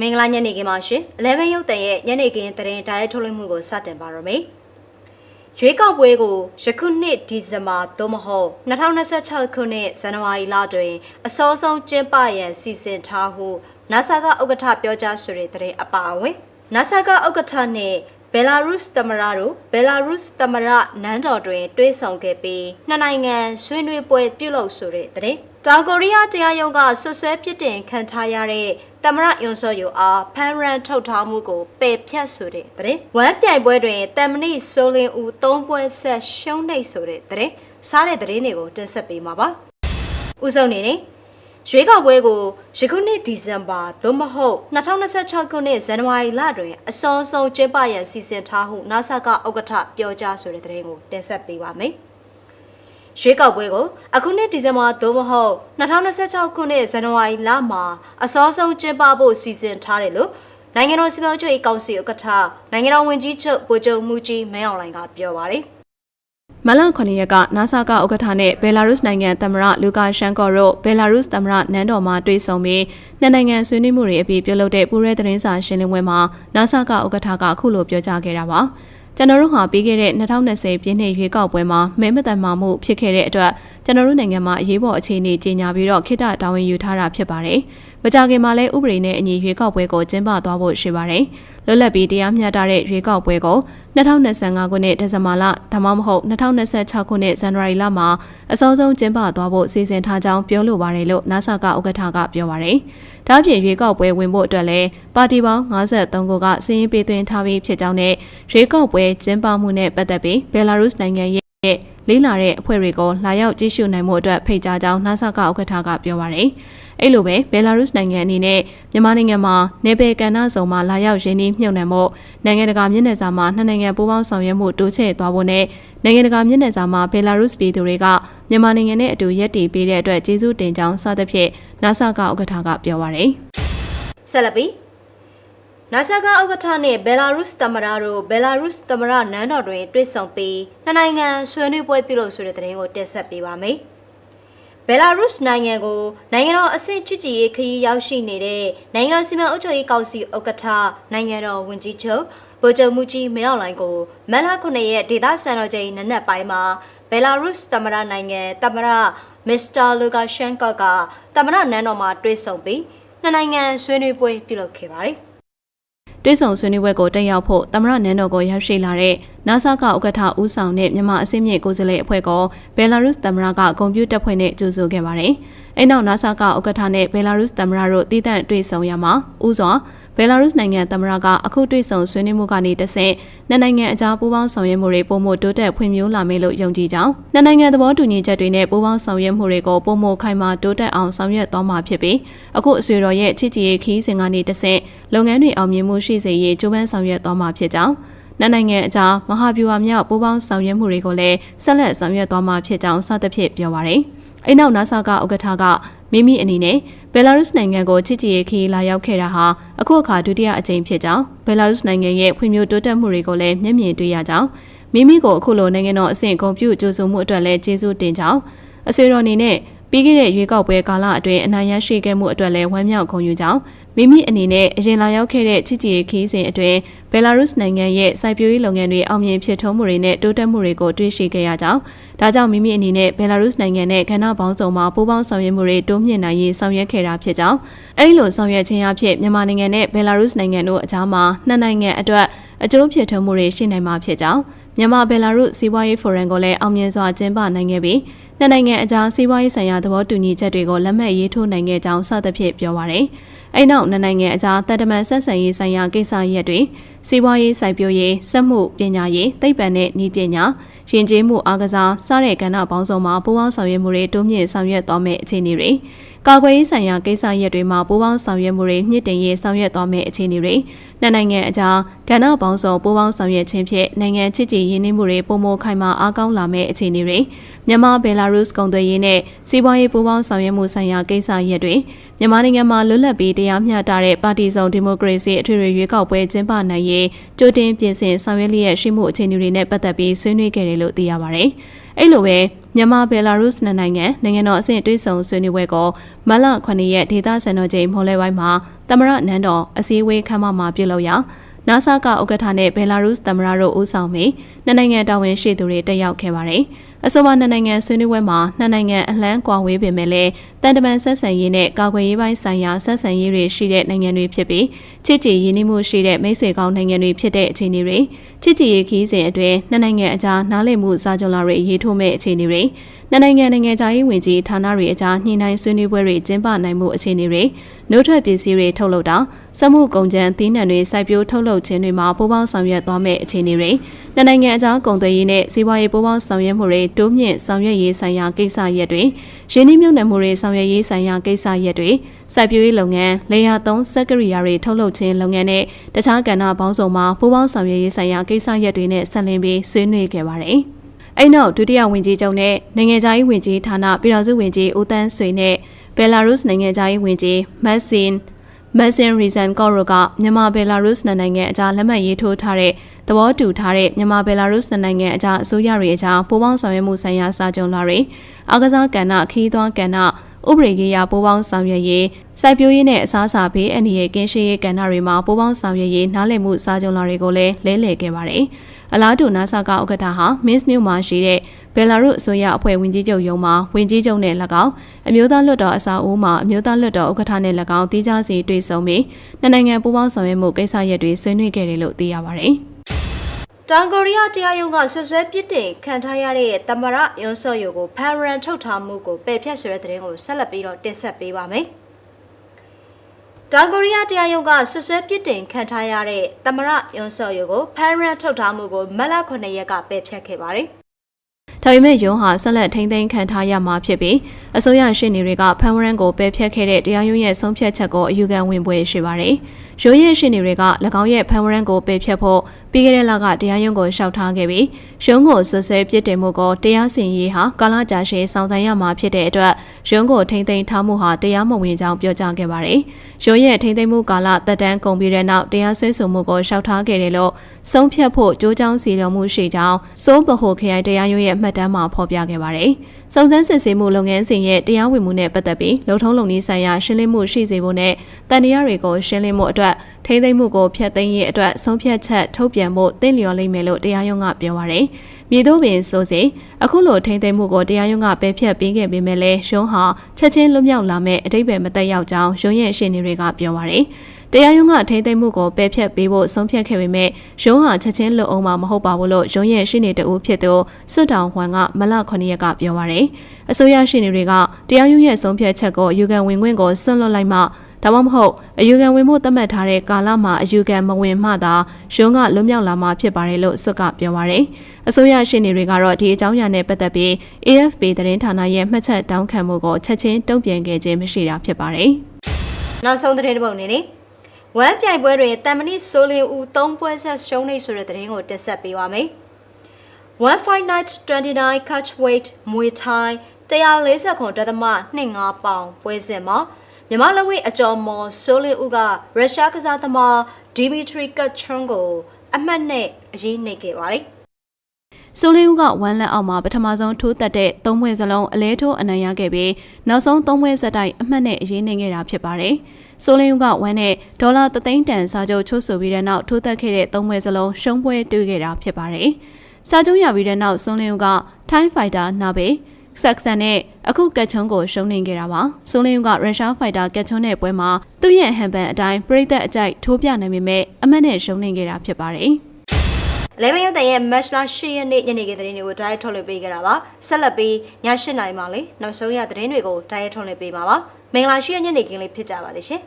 မင်္ဂလာညနေခင်းပါရှင်11ရုပ်တန်ရဲ့ညနေခင်းသတင်းဓာတ်ရိုက်ထုတ်လွှင့်မှုကိုစတင်ပါရမယ်ရွေးကောက်ပွဲကိုယခုနှစ်ဒီဇင်ဘာသို့မဟုတ်2026ခုနှစ်ဇန်နဝါရီလတွင် အစောဆုံးကျင်းပရန်စီစဉ်ထားဟု NASA ကဥက္ကဋ္ဌပြောကြားဆိုတဲ့သတင်းအပါအဝင် NASA ကဥက္ကဋ္ဌနှင့်ဘယ်လာရုစ်သမ္မတတို့ဘယ်လာရုစ်သမ္မတနန်းတော်တွင်တွေ့ဆုံခဲ့ပြီးနှစ်နိုင်ငံဆွေးနွေးပွဲပြုလုပ်ဆိုတဲ့တဲ့တောင်ကိုရီးယားတရားရုံးကဆွဆွဲပြစ်တင်ခံထားရတဲ့ သမ္မတယွန်စောယိုအားဖန်ရန်ထုတ်ထားမှုကိုပယ်ဖြတ်ဆိုတဲ့တဲ့ဝမ်ပြိုင်ပွဲတွင်တမ်မဏိဆိုလင်ဦး၃ပွဲဆက်ရှုံးနေဆိုတဲ့တဲ့စားတဲ့တဲ့တွေကိုတင်ဆက်ပေးမှာပါဥဆုံးနေနေရွေးကောက်ပွဲကိုယခုနှစ်ဒီဇင်ဘာသို့မဟုတ်2026ခုနှစ်ဇန်နဝါရီလတွင်အစောဆုံးကျင်းပရန်စီစဉ်ထားဟု NASA ကဥက္ကဋ္ဌပြောကြားဆိုတဲ့သတင်းကိုတင်ဆက်ပေးပါမယ်။ ရွေးကောက်ပွဲကိုအခုနှစ်ဒီဇင်ဘာသို့မဟုတ်2026ခုနှစ်ဇန်နဝါရီလမှာအစောဆုံးကျင်းပဖို့စီစဉ်ထားတယ်လို့နိုင်ငံတော်စီမံချုပ်ရေးကောင်စီဥက္ကဋ္ဌနိုင်ငံတော်ဝန်ကြီးချုပ်ဗိုလ်ချုပ်မှုကြီးမင်းအောင်လှိုင်ကပြောပါတယ်။မလ9ရက်က NASA ကဥက္ကဋ္ဌနဲ့ဘယ်လာရုစ်နိုင်ငံသမ္မတလူကာရှန်ကော့တို့ဘယ်လာရုစ်သမ္မတနန်းတော်မှာတွေ့ဆုံပြီးနှစ်နိုင်ငံဆွေးနွေးမှုတွေအပြီးပြုလုပ်တဲ့ပူးရဲသတင်းစာရှင်းလင်းပွဲမှာ NASA ကဥက္ကဋ္ဌကအခုလိုပြောကြားခဲ့တာပါ ကျွန်တော်တို့ဟာပြီးခဲ့တဲ့2020ပြည့်နှစ်ရွေးကောက်ပွဲမှာမဲမတန်မာမှုဖြစ်ခဲ့တဲ့အတွက်ကျွန်တော်တို့နိုင်ငံမှာအရေးပေါ်အခြေအနေကြီးညာပြီးတော့ခိတ္တတာဝန်ယူထားတာဖြစ်ပါတယ်။မကြခင်မှာလည်းဥပဒေနဲ့အညီရွေးကောက်ပွဲကိုကျင်းပသွားဖို့ရှိပါတယ်။လွတ်လပ်ပြီးတရားမျှတတဲ့ရွေးကောက်ပွဲကို2025ခုနှစ်ဒီဇင်ဘာလဒါမှမဟုတ်2026ခုနှစ်ဇန်နဝါရီလမှာအစောဆုံးကျင်းပသွားဖို့စီစဉ်ထားကြောင်းပြောလိုပါတယ်လို့ NASA ကဥက္ကဋ္ဌကပြောပါတယ်။ ဒါ့အပြင်ရွေးကောက်ပွဲဝင်ဖို့အတွက်လည်းပါတီပေါင်း53ခုကစီးရင်ပေးသွင်းထားပြီးဖြစ်ကြောင်းနဲ့ရွေးကောက်ပွဲကျင်းပမှုနဲ့ပတ်သက်ပြီးဘယ်လာရုစ်နိုင်ငံရဲ့လေးလာတဲ့အဖွဲ့တွေကိုလာရောက်ကြည့်ရှုနိုင်မှုအတွက်ဖိတ်ကြားကြောင်း NASA ကဥက္ကဋ္ဌကပြောပါတယ်။ အဲ့လိုပဲဘယ်လာရုစ်နိုင်ငံအနေနဲ့မြန်မာနိုင်ငံမှာနေပယ်ကဏ္ဍစုံမှာလာရောက်ရင်းနှီးမြှုပ်နှံမှုနိုင်ငံတကာမျက်နှာစာမှာနှစ်နိုင်ငံပူးပေါင်းဆောင်ရွက်မှုတိုးချဲ့သွားဖို့နဲ့နိုင်ငံတကာမျက်နှာစာမှာဘယ်လာရုစ်ပြည်သူတွေကမြန်မာနိုင်ငံနဲ့အတူရက်တည်ပေးတဲ့အတွက်ကျေးဇူးတင်ကြောင်းစသဖြင့် NASA ကဥက္ကဋ္ဌကပြောပါရယ်ဆက်လက်ပြီးနာဆာကဥက္ကဋ္ဌနဲ့ဘယ်လာရုစ်သမ္မတတို့ဘယ်လာရုစ်သမ္မတနန်းတော်တွင်တွေ့ဆုံပြီးနှစ်နိုင်ငံဆွေးနွေးပွဲပြုလုပ်ဆိုတဲ့သတင်းကိုတင်ဆက်ပေးပါမယ်။ ဘယ်လာရုစ်နိုင်ငံကိုနိုင်ငံတော်အဆင့်ချစ်ကြည်ရေးခရီးရောက်ရှိနေတဲ့နိုင်ငံတော်စီမံအုပ်ချုပ်ရေးကောင်စီဥက္ကဋ္ဌနိုင်ငံတော်ဝန်ကြီးချုပ်ဗိုလ်ချုပ်မှုကြီးမင်းအောင်လှိုင်ကိုမန်လာ9ရက်ဒေသစံတော်ချိန်နနက်ပိုင်းမှာဘယ်လာရုစ်သမ္မတနိုင်ငံသမ္မတမစ္စတာလူကာရှန်ကော့ကသမ္မတနန်းတော်မှာတွေ့ဆုံပြီးနှစ်နိုင်ငံဆွေးနွေးပွဲပြုလုပ်ခဲ့ပါတယ်။ တွဲဆောင်ဆွေးနွေးပွဲကိုတက်ရောက်ဖို့သမရနန်းတော်ကိုရောက်ရှိလာတဲ့ NASA ကဥက္ကဋ္ဌဦးဆောင်တဲ့မြန်မာအစည်းအမြင့်ကိုယ်စားလှယ်အဖွဲ့ကဘယ်လာရုစ်သမ္မတကကွန်ပျူတာဖွဲ့နဲ့ကြိုဆိုခဲ့ပါတယ်။ အဲနောက် NASA ကဥက္ကဋ္ဌနဲ့ဘယ်လာရုစ်သမ္မတတို့တည်တံ့တွေ့ဆုံရမှာဦးစွာဘယ်လာရုစ်နိုင်ငံသမ္မတကအခုတွေ့ဆုံဆွေးနွေးမှုကနေတဆင့်နှစ်နိုင်ငံအကြားပူးပေါင်းဆောင်ရွက်မှုတွေပုံမှုတိုးတက်ဖွံ့ဖြိုးလာမယ်လို့ယုံကြည်ကြောင်းနှစ်နိုင်ငံသဘောတူညီချက်တွေနဲ့ပူးပေါင်းဆောင်ရွက်မှုတွေကိုပုံမှုခိုင်မာတိုးတက်အောင်ဆောင်ရွက်သွားမှာဖြစ်ပြီးအခုအဆွေတော်ရဲ့ချစ်ကြည်ရေးခီးစဉ်ကနေတဆင့်လုပ်ငန်းတွေအောင်မြင်မှုရှိစေရေးကြိုးပမ်းဆောင်ရွက်သွားမှာဖြစ်ကြောင်းနှစ်နိုင်ငံအကြားမဟာဗျူဟာမြောက်ပူးပေါင်းဆောင်ရွက်မှုတွေကိုလည်းဆက်လက်ဆောင်ရွက်သွားမှာဖြစ်ကြောင်းစသဖြင့်ပြောပါရယ်။ အဲနောက် NASA ကဥက္ကဋ္ဌကမိမိအနေနဲ့ဘယ်လာရုစ်နိုင်ငံကိုချစ်ကြည်ရေးခီးလာရောက်ခဲ့တာဟာအခုအခါဒုတိယအကြိမ်ဖြစ်ကြောင်းဘယ်လာရုစ်နိုင်ငံရဲ့ဖွံ့ဖြိုးတိုးတက်မှုတွေကိုလည်းမျက်မြင်တွေ့ရကြောင်းမိမိကိုအခုလိုနိုင်ငံတော်အဆင့်ဂုဏ်ပြုကြိုဆိုမှုအတွက်လည်းကျေးဇူးတင်ကြောင်းအဆွေတော်အနေနဲ့ ပြီးခဲ့တဲ့ရွေးကောက်ပွဲကာလအတွင်းအနိုင်ရရှိခဲ့မှုအတွက်လည်းဝမ်းမြောက်ဂုဏ်ယူကြောင်းမိမိအနေနဲ့အရင်လာရောက်ခဲ့တဲ့ချစ်ကြည်ရေးခီးစဉ်အတွင်းဘယ်လာရုစ်နိုင်ငံရဲ့စိုက်ပျိုးရေးလုပ်ငန်းတွေအောင်မြင်ဖြစ်ထွန်းမှုတွေနဲ့တိုးတက်မှုတွေကိုတွေ့ရှိခဲ့ရကြောင်းဒါကြောင့်မိမိအနေနဲ့ဘယ်လာရုစ်နိုင်ငံနဲ့ကဏ္ဍပေါင်းစုံမှာပူးပေါင်းဆောင်ရွက်မှုတွေတိုးမြင့်နိုင်ရေးဆောင်ရွက်ခဲ့တာဖြစ်ကြောင်းအဲဒီလိုဆောင်ရွက်ခြင်းအဖြစ်မြန်မာနိုင်ငံနဲ့ဘယ်လာရုစ်နိုင်ငံတို့အကြားမှာနှစ်နိုင်ငံအတွက်အကျိုးဖြစ်ထွန်းမှုတွေရှိနိုင်မှာဖြစ်ကြောင်း မြန်မာဘယ်လာရုစ်စီးပွားရေးဖိုရမ်ကိုလည်းအောင်မြင်စွာကျင်းပနိုင်ခဲ့ပြီးနှစ်နိုင်ငံအကြားစီးပွားရေးဆိုင်ရာသဘောတူညီချက်တွေကိုလက်မှတ်ရေးထိုးနိုင်ခဲ့ကြောင်းစသဖြင့်ပြောပါရယ်။အဲနောက်နှစ်နိုင်ငံအကြားတန်တမန်ဆက်ဆံရေးဆိုင်ရာကိစ္စရပ်တွေစီးပွားရေးစိုက်ပျိုးရေးစက်မှုပညာရေးသိပ္ပံနဲ့နည်းပညာယဉ်ကျေးမှုအားကစားစတဲ့ကဏ္ဍပေါင်းစုံမှာပူးပေါင်းဆောင်ရွက်မှုတွေတိုးမြင့်ဆောင်ရွက်သွားမယ့်အခြေအနေတွေကာကွယ်ရေးဆိုင်ရာကိစ္စရပ်တွေမှာပူးပေါင်းဆောင်ရွက်မှုတွေမြင့်တင်ရေးဆောင်ရွက်သွားမယ့်အခြေအနေတွေနှစ်နိုင်ငံအကြားကဏ္ဍပေါင်းစုံပူးပေါင်းဆောင်ရွက်ခြင်းဖြင့်နိုင်ငံချစ်ကြည်ရင်းနှီးမှုတွေပုံမခိုင်မာအားကောင်းလာမယ့်အခြေအနေတွေမြန်မာဘယ်လာရုစ်ကုန်သွယ်ရေးနဲ့စီးပွားရေးပူးပေါင်းဆောင်ရွက်မှုဆိုင်ရာကိစ္စရပ်တွေမြန်မာနိုင်ငံမှာလွတ်လပ်ပြီးတရားမျှတတဲ့ပါတီစုံဒီမိုကရေစီအထွေထွေရွေးကောက်ပွဲကျင်းပနိုင်ရေးကြိုတင်ပြင်ဆင်ဆောင်ရွက်လျက်ရှိမှုအခြေအနေတွေနဲ့ပတ်သက်ပြီးဆွေးနွေးခဲ့တယ်လို့သိရပါတယ်။အဲ့လိုပဲမြန်မာဘယ်လာရုစ်နှစ်နိုင်ငံနိုင်ငံတော်အဆင့်တွဲဆုံဆွေးနွေးပွဲကိုမလ9ရက်ဒေသစံတော်ချိန်မိုးလဲပိုင်းမှာသမရနန်းတော်အစည်းအဝေးခန်းမမှာပြုလုပ်ရာနာဆာကဥက္ကဋ္ဌနဲ့ဘယ်လာရုစ်သမရတို့ဦးဆောင်ပြီးနှစ်နိုင်ငံတာဝန်ရှိသူတွေတက်ရောက်ခဲ့ပါတယ်။ အဆိုပါနှစ်နိုင်ငံဆွေးနွေးပွဲမှာနှစ်နိုင်ငံအလှမ်းကွာဝေးပေမဲ့လည်းတန်တမန်ဆက်ဆံရေးနဲ့ကာကွယ်ရေးပိုင်းဆိုင်ရာဆက်ဆံရေးတွေရှိတဲ့နိုင်ငံတွေဖြစ်ပြီးချစ်ကြည်ရင်းနှီးမှုရှိတဲ့မိတ်ဆွေကောင်းနိုင်ငံတွေဖြစ်တဲ့အခြေအနေတွေချစ်ကြည်ရေးခီးစဉ်အတွင်းနှစ်နိုင်ငံအကြားနားလည်မှုစာချုပ်လာတွေရေးထိုးမဲ့အခြေအနေတွေနှစ်နိုင်ငံနိုင်ငံခြားရေးဝန်ကြီးဌာနတွေအကြားညှိနှိုင်းဆွေးနွေးပွဲတွေကျင်းပနိုင်မှုအခြေအနေတွေနှုတ်ထွက်ပစ္စည်းတွေထုတ်လုပ်တာစက်မှုကုန်ကျန်းသီးနှံတွေစိုက်ပျိုးထုတ်လုပ်ခြင်းတွေမှာပူးပေါင်းဆောင်ရွက်သွားမဲ့အခြေအနေတွေနှစ်နိုင်ငံအကြားကုန်သွယ်ရေးနဲ့စီးပွားရေးပူးပေါင်းဆောင်ရွက်မှုတွေတိုးမြင့်ဆောင်ရွက်ရေးဆိုင်ရာကိစ္စရပ်တွေရင်းနှီးမြှုပ်နှံမှုတွေဆောင်ရွက်ရေးဆိုင်ရာကိစ္စရပ်တွေစိုက်ပျိုးရေးလုပ်ငန်းလေယာသုံးစက်ကရိယာတွေထုတ်လုပ်ခြင်းလုပ်ငန်းနဲ့တခြားကဏ္ဍပေါင်းစုံမှာပူးပေါင်းဆောင်ရွက်ရေးဆိုင်ရာကိစ္စရပ်တွေနဲ့ဆက်လင်းပြီးဆွေးနွေးခဲ့ပါတယ်။အဲ့နောက်ဒုတိယဝန်ကြီးချုပ်နဲ့နိုင်ငံခြားရေးဝန်ကြီးဌာနပြည်ထောင်စုဝန်ကြီးဦးတန်းဆွေနဲ့ဘယ်လာရုစ်နိုင်ငံခြားရေးဝန်ကြီးမက်ဆင်မက်ဆင်ရီဇန်ကော့ရိုကမြန်မာဘယ်လာရုစ်နိုင်ငံအကြားလက်မှတ်ရေးထိုးထားတဲ့ သဘောတူထားတဲ့မြန်မာဘယ်လာရုစ်နိုင်ငံအကြားအစိုးရတွေအကြားပူးပေါင်းဆောင်ရွက်မှုဆိုင်ရာစာချုပ်လာတွေအကစားကဏ္ဍခီးသွွားကဏ္ဍဥပဒေရေးရာပူးပေါင်းဆောင်ရွက်ရေးစိုက်ပျိုးရေးနဲ့အစားအစာဘေးအန္တရာယ်ကင်းရှင်းရေးကဏ္ဍတွေမှာပူးပေါင်းဆောင်ရွက်ရေးနားလည်မှုစာချုပ်လာတွေကိုလည်းလဲလှယ်ခဲ့ပါတယ်။အလားတူနာဆာကဥက္ကဋ္ဌဟာမင်းစ်မြို့မှာရှိတဲ့ဘယ်လာရုအစိုးရအဖွဲ့ဝင်ကြီးချုပ်ရုံးမှာဝင်ကြီးချုပ်နဲ့၎င်းအမျိုးသားလွှတ်တော်အစာအိုးမှာအမျိုးသားလွှတ်တော်ဥက္ကဋ္ဌနဲ့၎င်းတီးခြားစီတွေ့ဆုံပြီးနှစ်နိုင်ငံပူးပေါင်းဆောင်ရွက်မှုကိစ္စရပ်တွေဆွေးနွေးခဲ့တယ်လို့သိရပါတယ်။ တောင်ကိုရီးယားတရားရုံးကဆွဆွဲပြစ်တင်ခံထားရတဲ့တမရယွန်ဆော့ယိုကိုဖန်ရန်ထုတ်ထားမှုကိုပယ်ဖြတ်ဆိုတဲ့သတင်းကိုဆက်လက်ပြီးတော့တင်ဆက်ပေးပါမယ်။တောင်ကိုရီးယားတရားရုံးကဆွဆွဲပြစ်တင်ခံထားရတဲ့တမရယွန်ဆော့ယိုကိုဖန်ရန်ထုတ်ထားမှုကိုမလ9ရက်ကပယ်ဖြတ်ခဲ့ပါတယ်။ ဒါပေမဲ့ယုံဟာဆက်လက်ထိန်းသိမ်းခံထားရမှာဖြစ်ပြီးအစိုးရရှင်းနေတွေကဖန်ဝရန်ကိုပယ်ဖျက်ခဲ့တဲ့တရားရုံးရဲ့ဆုံးဖြတ်ချက်ကိုအယူခံဝင်ပွဲရှိပါတယ်။ရိုးရဲရှင်းနေတွေက၎င်းရဲ့ဖန်ဝရန်ကိုပယ်ဖျက်ဖို့ပြီးခဲ့တဲ့လကတရားရုံးကိုလျှောက်ထားခဲ့ပြီးရုံးကိုဆွဆွဲပြစ်တင်မှုကိုတရားစီရင်ရေးဟာကာလကြာရှည်ဆောင်ဆိုင်ရမှာဖြစ်တဲ့အတွက်ရုံးကိုထိန်းသိမ်းထားမှုဟာတရားမဝင်ကြောင်းပြောကြားခဲ့ပါတယ်။ရုံးရဲ့ထိန်းသိမ်းမှုကာလတက်တန်းကုန်ပြီးတဲ့နောက်တရားစွဲဆိုမှုကိုလျှောက်ထားခဲ့တယ်လို့ဆုံးဖြတ်ဖို့ကြိုးကြောင်းစီတော်မှုရှိကြောင်းစိုးဗဟိုခရိုင်တရားရုံးရဲ့မှတ်တမ်းမှာဖော်ပြခဲ့ပါတယ်။စုံစမ်းစစ်ဆေးမှုလုပ်ငန်းစဉ်ရဲ့တရားဝင်မှုနဲ့ပတ်သက်ပြီးလုံထုံးလုံနည်းဆိုင်ရာရှင်းလင်းမှုရှိစေဖို့နဲ့တန်တရားတွေကိုရှင်းလင်းမှုအတွက်ထိသိမ်းမှုကိုဖျက်သိမ်းရေးအတွက်ဆုံးဖြတ်ချက်ထုတ်ပြန်ဖို့တင့်လျော်လိမ့်မယ်လို့တရားရုံးကပြောပါရယ်။မြေတို့ပင်ဆိုစီအခုလိုထိသိမ်းမှုကိုတရားရုံးကပယ်ဖျက်ပေးခဲ့ပေမဲ့လည်းရုံးဟာချက်ချင်းလွတ်မြောက်လာမဲ့အတိတ်ပဲမတက်ရောက်ကြောင်းရုံးရဲ့ရှင်းနေတွေကပြောပါရယ်။ တရားရုံးကထိသိမ်းမှုကိုပယ်ဖျက်ပေးဖို့ဆုံးဖြတ်ခဲ့ပေမဲ့ရုံးဟာချက်ချင်းလွတ်အောင်မှာမဟုတ်ပါဘူးလို့ရုံးရဲ့ရှင်းနေတူဖြစ်သူစွတ်တောင်ဟွမ်ကမလ9ရက်ကပြောပါရယ်အစိုးရရှင်းနေတွေကတရားရုံးရဲ့ဆုံးဖြတ်ချက်ကိုအယူခံဝင်ခွင့်ကိုဆွန့်လွတ်လိုက်မှဒါမှမဟုတ်အယူခံဝင်မှုသတ်မှတ်ထားတဲ့ကာလမှာအယူခံမဝင်မှသာရုံးကလွတ်မြောက်လာမှာဖြစ်ပါတယ်လို့စွတ်ကပြောပါရယ်အစိုးရရှင်းနေတွေကတော့ဒီအကြောင်းအရာနဲ့ပတ်သက်ပြီး AFP သတင်းဌာနရဲ့မှတ်ချက်တောင်းခံမှုကိုချက်ချင်းတုံ့ပြန်ခဲ့ခြင်းမရှိတာဖြစ်ပါတယ်နောက်ဆုံးသတင်းတစ်ပုဒ်အနေနဲ့ ဝမ်းပြိုင်ပွဲတွင်တမ်မဏိဆိုလင်ဦး၃ပွဲဆက်ရှုံးနေဆိုတဲ့သတင်းကိုတင်ဆက်ပေးပါမယ်။ One Fight Night 29 Catch Weight Muay Thai 140ခွန်ဒသမ25ပေါင်ပွဲစဉ်မှာမြမလဝိအကျော်မော်ဆိုလင်ဦးကရုရှားကစားသမားဒီမီထရီကတ်ချွန်ကို အမှတ်နဲ့အရေးနှိပ်ခဲ့ပါတယ်။ ဆိုလီဦးကဝမ်းလက်အောက်မှာပထမဆုံးထိုးတက်တဲ့သုံးပွဲစလုံးအလဲထိုးအနိုင်ရခဲ့ပြီးနောက်ဆုံးသုံးပွဲဆက်တိုက်အမှတ်နဲ့အရေးနှိပ်ခဲ့တာဖြစ်ပါတယ်။ဆိုလင်းဦးကဝမ်းနဲ့ဒေါ်လာ3သိန်းတန်စာချုပ်ချုပ်ဆိုပြီးတဲ့နောက်ထိုးသက်ခဲ့တဲ့သုံးပွဲစလုံးရှုံးပွဲတွေ့ခဲ့တာဖြစ်ပါတယ်။စာချုပ်ရပြီးတဲ့နောက်ဆိုလင်းဦးက Thai Fighter နာဘေဆက်ဆန်နဲ့အခုကက်ချုံကိုရှုံးနေခဲ့တာပါ။ဆိုလင်းဦးကရုရှားဖိုက်တာကက်ချုံနဲ့ပွဲမှာသူ့ရဲ့ဟန်ပန်အတိုင်းပြိသက်အကြိုက်ထိုးပြနိုင်ပေမဲ့အမတ်နဲ့ရှုံးနေခဲ့တာဖြစ်ပါတယ်။ လေမယုံတန်ရဲ့ match လာ၈ရက်နေ့ညနေခင်းသတင်းတွေကိုတိုင်းထုတ်လွှင့်ပေးကြတာပါဆက်လက်ပြီးည၈နာရီမှလေနောက်ဆုံးရသတင်းတွေကိုတိုင်းထုတ်လွှင့်ပေးပါပါမင်္ဂလာရှိတဲ့ညနေခင်းလေးဖြစ်ကြပါသေးရှင်